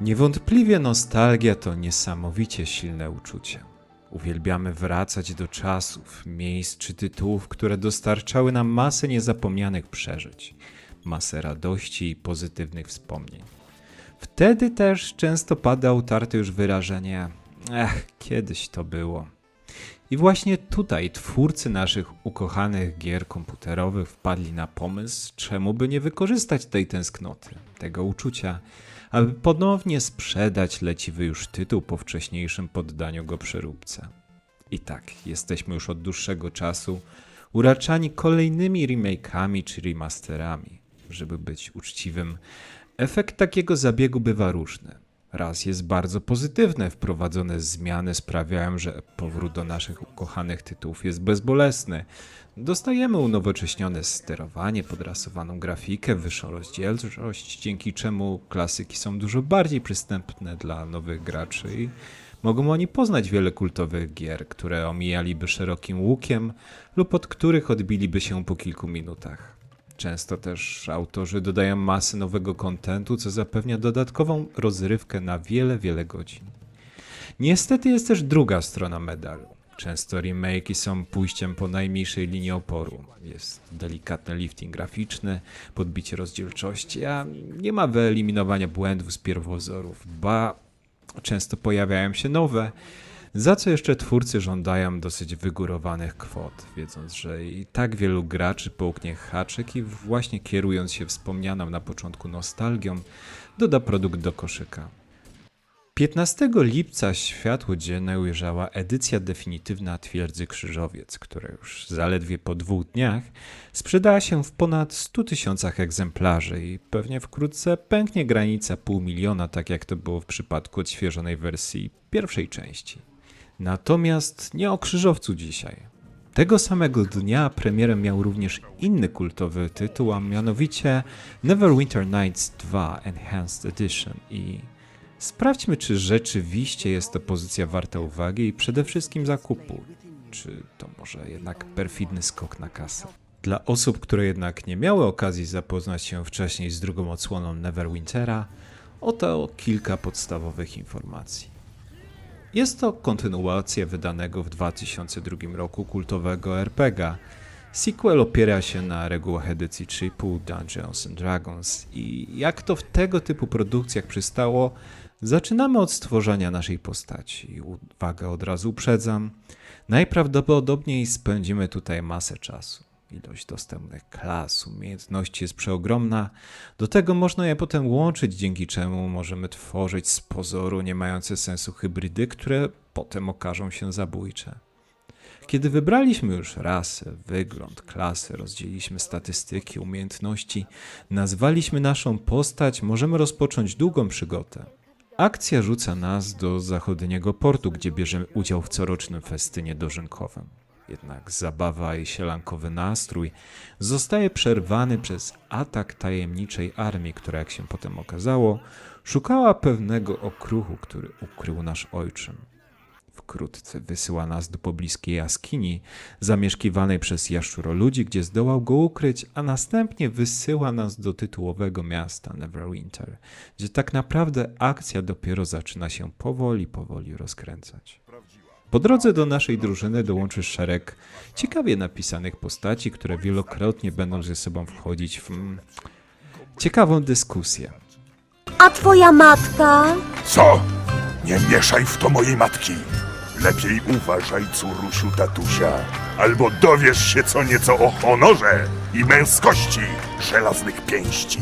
Niewątpliwie nostalgia to niesamowicie silne uczucie. Uwielbiamy wracać do czasów, miejsc czy tytułów, które dostarczały nam masę niezapomnianych przeżyć, masę radości i pozytywnych wspomnień. Wtedy też często pada utarte już wyrażenie: Ech, kiedyś to było. I właśnie tutaj twórcy naszych ukochanych gier komputerowych wpadli na pomysł, czemu by nie wykorzystać tej tęsknoty, tego uczucia, aby ponownie sprzedać leciwy już tytuł po wcześniejszym poddaniu go przeróbce. I tak, jesteśmy już od dłuższego czasu uraczani kolejnymi remake'ami czy remasterami. Żeby być uczciwym, efekt takiego zabiegu bywa różny. Raz jest bardzo pozytywny, wprowadzone zmiany sprawiają, że powrót do naszych ukochanych tytułów jest bezbolesny. Dostajemy unowocześnione sterowanie, podrasowaną grafikę, wyższą rozdzielczość, dzięki czemu klasyki są dużo bardziej przystępne dla nowych graczy i mogą oni poznać wiele kultowych gier, które omijaliby szerokim łukiem lub od których odbiliby się po kilku minutach. Często też autorzy dodają masę nowego kontentu, co zapewnia dodatkową rozrywkę na wiele, wiele godzin. Niestety jest też druga strona medalu. Często remake'i są pójściem po najmniejszej linii oporu. Jest delikatny lifting graficzny, podbicie rozdzielczości, a nie ma wyeliminowania błędów z pierwowzorów, ba często pojawiają się nowe, za co jeszcze twórcy żądają dosyć wygórowanych kwot, wiedząc, że i tak wielu graczy połknie haczyk i właśnie kierując się wspomnianą na początku nostalgią, doda produkt do koszyka. 15 lipca światło dzienne ujrzała edycja definitywna Twierdzy Krzyżowiec, która już zaledwie po dwóch dniach sprzedała się w ponad 100 tysiącach egzemplarzy i pewnie wkrótce pęknie granica pół miliona, tak jak to było w przypadku odświeżonej wersji pierwszej części. Natomiast nie o Krzyżowcu dzisiaj. Tego samego dnia premierę miał również inny kultowy tytuł, a mianowicie Neverwinter Nights 2 Enhanced Edition i sprawdźmy, czy rzeczywiście jest to pozycja warta uwagi i przede wszystkim zakupu. Czy to może jednak perfidny skok na kasę? Dla osób, które jednak nie miały okazji zapoznać się wcześniej z drugą odsłoną Neverwintera, oto kilka podstawowych informacji. Jest to kontynuacja wydanego w 2002 roku kultowego RPGa. Sequel opiera się na regułach edycji chipu Dungeons and Dragons i jak to w tego typu produkcjach przystało, zaczynamy od stworzenia naszej postaci. Uwagę od razu uprzedzam. Najprawdopodobniej spędzimy tutaj masę czasu. Ilość dostępnych klas, umiejętności jest przeogromna. Do tego można je potem łączyć, dzięki czemu możemy tworzyć z pozoru nie mające sensu hybrydy, które potem okażą się zabójcze. Kiedy wybraliśmy już rasę, wygląd, klasę, rozdzieliliśmy statystyki, umiejętności, nazwaliśmy naszą postać, możemy rozpocząć długą przygodę. Akcja rzuca nas do zachodniego portu, gdzie bierzemy udział w corocznym festynie dożynkowym. Jednak zabawa i sielankowy nastrój zostaje przerwany przez atak tajemniczej armii, która, jak się potem okazało, szukała pewnego okruchu, który ukrył nasz ojczym. Wkrótce wysyła nas do pobliskiej jaskini, zamieszkiwanej przez jaszczuroludzi, gdzie zdołał go ukryć, a następnie wysyła nas do tytułowego miasta Neverwinter, gdzie tak naprawdę akcja dopiero zaczyna się powoli, powoli rozkręcać. Po drodze do naszej drużyny dołączy szereg ciekawie napisanych postaci, które wielokrotnie będą ze sobą wchodzić w mm, ciekawą dyskusję. A twoja matka? Co? Nie mieszaj w to mojej matki. Lepiej uważaj, córusiu tatusia, albo dowiesz się co nieco o honorze i męskości żelaznych pięści.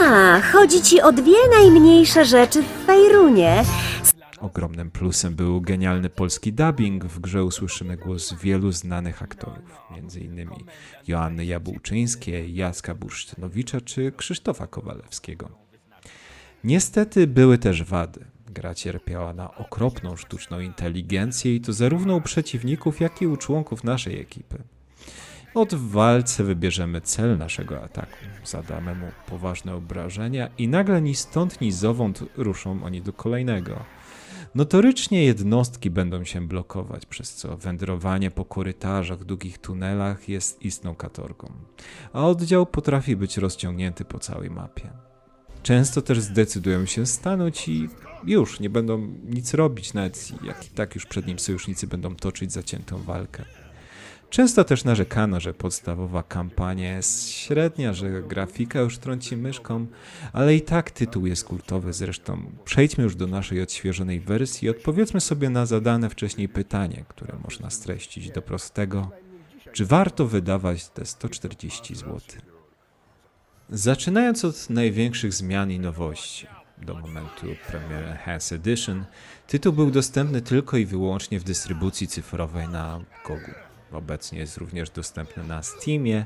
A, chodzi ci o dwie najmniejsze rzeczy w Fejrunie. Ogromnym plusem był genialny polski dubbing. W grze usłyszymy głos wielu znanych aktorów, m.in. Joanny Jabłczyńskiej, Jacka Bursztynowicza czy Krzysztofa Kowalewskiego. Niestety były też wady. Gra cierpiała na okropną sztuczną inteligencję i to zarówno u przeciwników, jak i u członków naszej ekipy. Od walce wybierzemy cel naszego ataku, zadamy mu poważne obrażenia i nagle ni stąd, ni zowąd ruszą oni do kolejnego. Notorycznie jednostki będą się blokować, przez co wędrowanie po korytarzach, długich tunelach jest istną katorgą, a oddział potrafi być rozciągnięty po całej mapie. Często też zdecydują się stanąć i już nie będą nic robić, nawet jak i tak już przed nim sojusznicy będą toczyć zaciętą walkę. Często też narzekano, że podstawowa kampania jest średnia, że grafika już trąci myszką, ale i tak tytuł jest kultowy. Zresztą przejdźmy już do naszej odświeżonej wersji i odpowiedzmy sobie na zadane wcześniej pytanie, które można streścić do prostego. Czy warto wydawać te 140 zł? Zaczynając od największych zmian i nowości. Do momentu premiery Enhanced Edition tytuł był dostępny tylko i wyłącznie w dystrybucji cyfrowej na Gogu. Obecnie jest również dostępny na Steamie,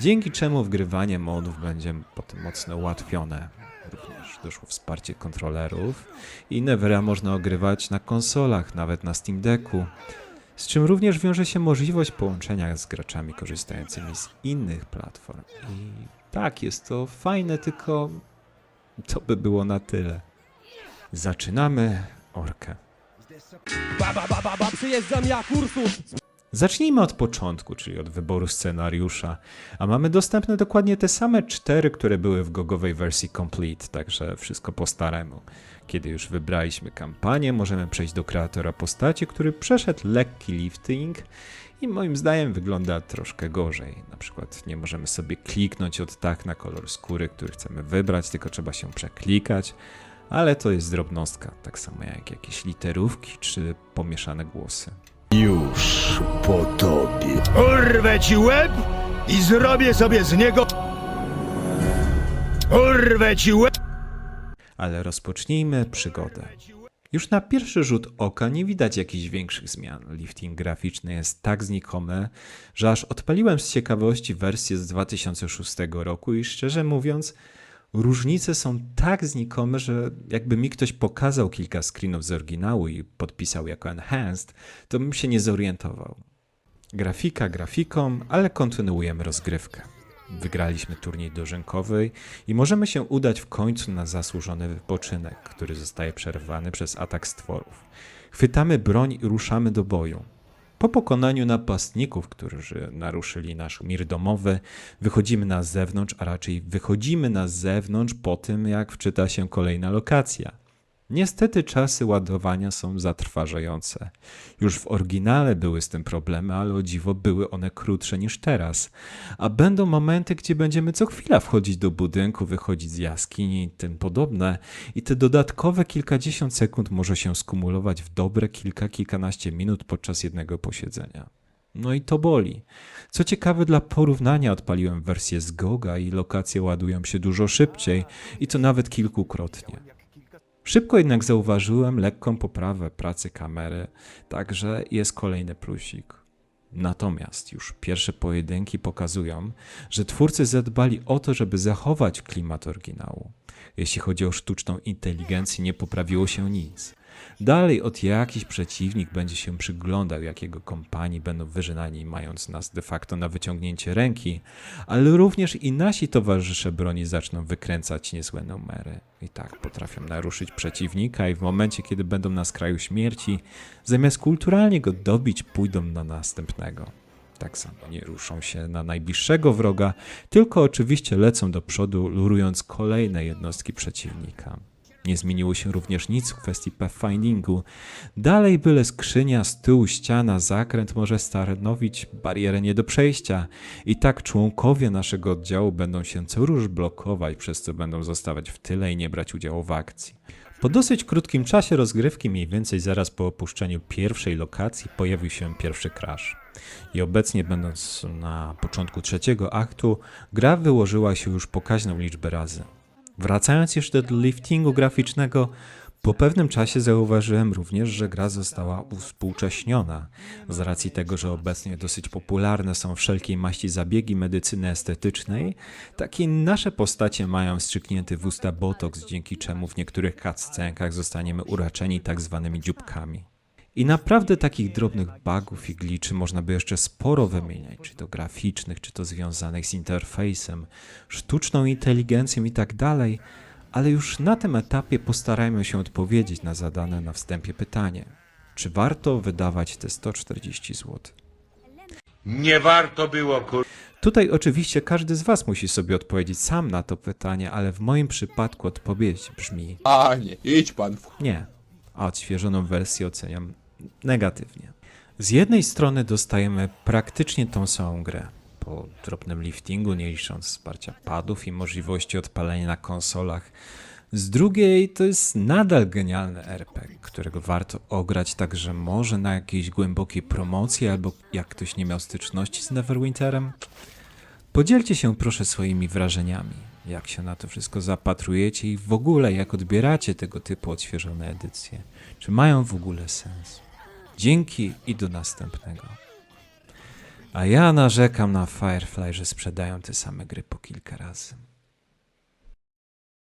dzięki czemu wgrywanie modów będzie potem mocno ułatwione. Również doszło wsparcie kontrolerów i inne weria można ogrywać na konsolach, nawet na Steam Decku, z czym również wiąże się możliwość połączenia z graczami korzystającymi z innych platform. I tak, jest to fajne, tylko to by było na tyle. Zaczynamy orkę. Ba, ba, ba, ba, ba, przyjeżdżam! Zacznijmy od początku, czyli od wyboru scenariusza, a mamy dostępne dokładnie te same cztery, które były w gogowej wersji Complete, także wszystko po staremu. Kiedy już wybraliśmy kampanię, możemy przejść do kreatora postaci, który przeszedł lekki lifting i moim zdaniem wygląda troszkę gorzej. Na przykład nie możemy sobie kliknąć od tak na kolor skóry, który chcemy wybrać, tylko trzeba się przeklikać, ale to jest drobnostka, tak samo jak jakieś literówki czy pomieszane głosy. Już po tobie. Urwę ci łeb i zrobię sobie z niego. Urwę ci łeb. Ale rozpocznijmy przygodę. Już na pierwszy rzut oka nie widać jakichś większych zmian. Lifting graficzny jest tak znikomy, że aż odpaliłem z ciekawości wersję z 2006 roku i szczerze mówiąc, różnice są tak znikome, że jakby mi ktoś pokazał kilka screenów z oryginału i podpisał jako enhanced, to bym się nie zorientował. Grafika grafiką, ale kontynuujemy rozgrywkę. Wygraliśmy turniej dożynkowy i możemy się udać w końcu na zasłużony wypoczynek, który zostaje przerwany przez atak stworów. Chwytamy broń i ruszamy do boju. Po pokonaniu napastników, którzy naruszyli nasz mir domowy, wychodzimy na zewnątrz, a raczej wychodzimy na zewnątrz po tym, jak wczyta się kolejna lokacja. Niestety czasy ładowania są zatrważające. Już w oryginale były z tym problemy, ale o dziwo były one krótsze niż teraz. A będą momenty, gdzie będziemy co chwila wchodzić do budynku, wychodzić z jaskini i tym podobne. I te dodatkowe kilkadziesiąt sekund może się skumulować w dobre kilka, kilkanaście minut podczas jednego posiedzenia. No i to boli. Co ciekawe, dla porównania odpaliłem wersję z Goga i lokacje ładują się dużo szybciej i to nawet kilkukrotnie. Szybko jednak zauważyłem lekką poprawę pracy kamery, także jest kolejny plusik. Natomiast już pierwsze pojedynki pokazują, że twórcy zadbali o to, żeby zachować klimat oryginału. Jeśli chodzi o sztuczną inteligencję, nie poprawiło się nic. Dalej od jakiś przeciwnik będzie się przyglądał, jakiego kompanii będą wyżynani, mając nas de facto na wyciągnięcie ręki, ale również i nasi towarzysze broni zaczną wykręcać niezłe numery. I tak potrafią naruszyć przeciwnika i w momencie, kiedy będą na skraju śmierci, zamiast kulturalnie go dobić, pójdą na następnego. Tak samo nie ruszą się na najbliższego wroga, tylko oczywiście lecą do przodu, lurując kolejne jednostki przeciwnika. Nie zmieniło się również nic w kwestii pathfindingu. Dalej byle skrzynia, stół, ściana, zakręt może stanowić barierę nie do przejścia. I tak członkowie naszego oddziału będą się co róż blokować, przez co będą zostawać w tyle i nie brać udziału w akcji. Po dosyć krótkim czasie rozgrywki, mniej więcej zaraz po opuszczeniu pierwszej lokacji, pojawił się pierwszy crash. I obecnie, będąc na początku trzeciego aktu, gra wyłożyła się już pokaźną liczbę razy. Wracając jeszcze do liftingu graficznego, po pewnym czasie zauważyłem również, że gra została uspółcześniona. Z racji tego, że obecnie dosyć popularne są wszelkiej maści zabiegi medycyny estetycznej, takie nasze postacie mają strzyknięty w usta botoks, dzięki czemu w niektórych cutscenkach zostaniemy uraczeni tak zwanymi dzióbkami. I naprawdę takich drobnych bugów i gliczy można by jeszcze sporo wymieniać, czy to graficznych, czy to związanych z interfejsem, sztuczną inteligencją i tak dalej, ale już na tym etapie postarajmy się odpowiedzieć na zadane na wstępie pytanie. Czy warto wydawać te 140 zł? Nie warto było, kur... Tutaj oczywiście każdy z Was musi sobie odpowiedzieć sam na to pytanie, ale w moim przypadku odpowiedź brzmi A nie, idź pan w nie, a odświeżoną wersję oceniam negatywnie. Z jednej strony dostajemy praktycznie tą samą grę, po drobnym liftingu, nie licząc wsparcia padów i możliwości odpalenia na konsolach. Z drugiej to jest nadal genialny RPG, którego warto ograć także może na jakiejś głębokiej promocji, albo jak ktoś nie miał styczności z Neverwinterem. Podzielcie się proszę swoimi wrażeniami, jak się na to wszystko zapatrujecie i w ogóle jak odbieracie tego typu odświeżone edycje. Czy mają w ogóle sens? Dzięki i do następnego. A ja narzekam na Firefly, że sprzedają te same gry po kilka razy.